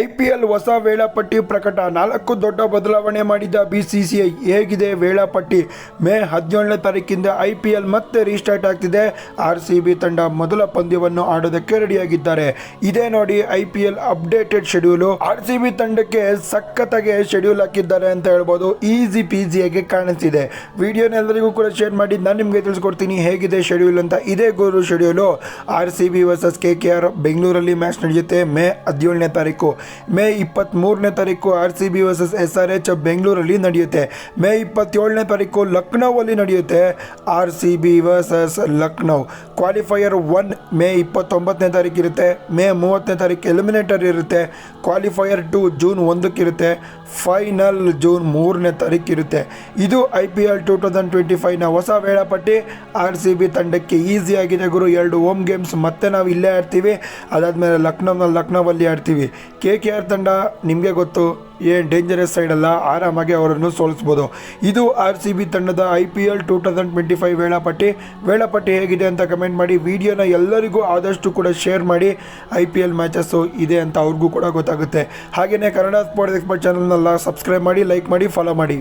IPL ಹೊಸ ವೇಳಾಪಟ್ಟಿ ಪ್ರಕಟ. ನಾಲ್ಕು ದೊಡ್ಡ ಬದಲಾವಣೆ ಮಾಡಿದ ಬಿಸಿಸಿಐ ಹೇಗಿದೆ ವೇಳಾಪಟ್ಟಿ? ಮೇ ಹದಿನೇಳನೇ ತಾರೀಕಿಂದ ಐಪಿಎಲ್ ಮತ್ತೆ ರೀಸ್ಟಾರ್ಟ್ ಆಗ್ತಿದೆ. ಆರ್ ಸಿ ಬಿ ತಂಡ ಮೊದಲ ಪಂದ್ಯವನ್ನು ಆಡೋದಕ್ಕೆ ರೆಡಿಯಾಗಿದ್ದಾರೆ. ಇದೇ ನೋಡಿ I P L updated schedule. R C B ತಂಡಕ್ಕೆ ಸಖತ್ತಾಗಿ ಶೆಡ್ಯೂಲ್ ಹಾಕಿದ್ದಾರೆ ಅಂತ ಹೇಳ್ಬೋದು. ಈಸಿ ಪೀಸಿಯಾಗಿ ಕಾಣಿಸ್ತಿದೆ. ವಿಡಿಯೋನ ಎಲ್ಲರಿಗೂ ಕೂಡ ಶೇರ್ ಮಾಡಿ, ನಾನು ನಿಮಗೆ ತಿಳಿಸ್ಕೊಡ್ತೀನಿ ಹೇಗಿದೆ ಶೆಡ್ಯೂಲ್ ಅಂತ. ಇದೇ ಗುರು schedule. R C B versus K K R ಬೆಂಗಳೂರಲ್ಲಿ ಮ್ಯಾಚ್ ನಡೆಯುತ್ತೆ ಮೇ ಹದಿನೇಳನೇ ತಾರೀಕು. ಮೇ ಇಪ್ಪತ್ತ್ಮೂರನೇ ತಾರೀಕು R C B versus S R H ಬೆಂಗಳೂರಲ್ಲಿ ನಡೆಯುತ್ತೆ. ಮೇ ಇಪ್ಪತ್ತೇಳನೇ ತಾರೀಕು ಲಕ್ನೋವಲ್ಲಿ ನಡೆಯುತ್ತೆ. R C B versus Lucknow. Qualifier one May ಇಪ್ಪತ್ತೊಂಬತ್ತನೇ ತಾರೀಕು ಇರುತ್ತೆ. ಮೇ ಮೂವತ್ತನೇ ತಾರೀಕು ಎಲಿಮಿನೇಟರ್ ಇರುತ್ತೆ. ಕ್ವಾಲಿಫೈಯರ್ ಟು ಜೂನ್ ಒಂದಕ್ಕಿರುತ್ತೆ ಫೈನಲ್ ಜೂನ್ ಮೂರನೇ ತಾರೀಕು ಇರುತ್ತೆ. ಇದು I P L two thousand twenty ಫೈವ್ನ ಹೊಸ ವೇಳಾಪಟ್ಟಿ. ಆರ್ ಸಿ ಬಿ ತಂಡಕ್ಕೆ ಈಸಿ ಆಗಿದೆ ಗುರು. ಎರಡು ಹೋಮ್ ಗೇಮ್ಸ್ ಮತ್ತೆ ನಾವು ಇಲ್ಲೇ ಆಡ್ತೀವಿ. ಅದಾದಮೇಲೆ ಲಕ್ನೋನಲ್ಲಿ ಲಕ್ನೋವಲ್ಲಿ ಆಡ್ತೀವಿ. ಕೆ ಕೆ ಆರ್ ತಂಡ ನಿಮಗೆ ಗೊತ್ತು ಏನು ಡೇಂಜರಸ್ ಸೈಡ್ ಅಲ್ಲ, ಆರಾಮಾಗಿ ಅವರನ್ನು ಸೋಲಿಸ್ಬೋದು. ಇದು ಆರ್ ಸಿ ಬಿ ತಂಡದ I P L two thousand twenty five ವೇಳಾಪಟ್ಟಿ. ವೇಳಾಪಟ್ಟಿ ಹೇಗಿದೆ ಅಂತ ಕಮೆಂಟ್ ಮಾಡಿ, ವಿಡಿಯೋನ ಎಲ್ಲರಿಗೂ ಆದಷ್ಟು ಕೂಡ ಶೇರ್ ಮಾಡಿ, ಐ ಪಿ ಎಲ್ ಮ್ಯಾಚಸ್ಸು ಇದೆ ಅಂತ ಅವ್ರಿಗೂ ಕೂಡ ಗೊತ್ತಾಗುತ್ತೆ. ಹಾಗೆಯೇ ಕನ್ನಡ ಸ್ಪೋರ್ಟ್ಸ್ ಎಕ್ಸ್ಪರ್ಟ್ ಚಾನಲ್ನೆಲ್ಲ ಸಬ್ಸ್ಕ್ರೈಬ್ ಮಾಡಿ ಲೈಕ್ ಮಾಡಿ ಫಾಲೋ ಮಾಡಿ.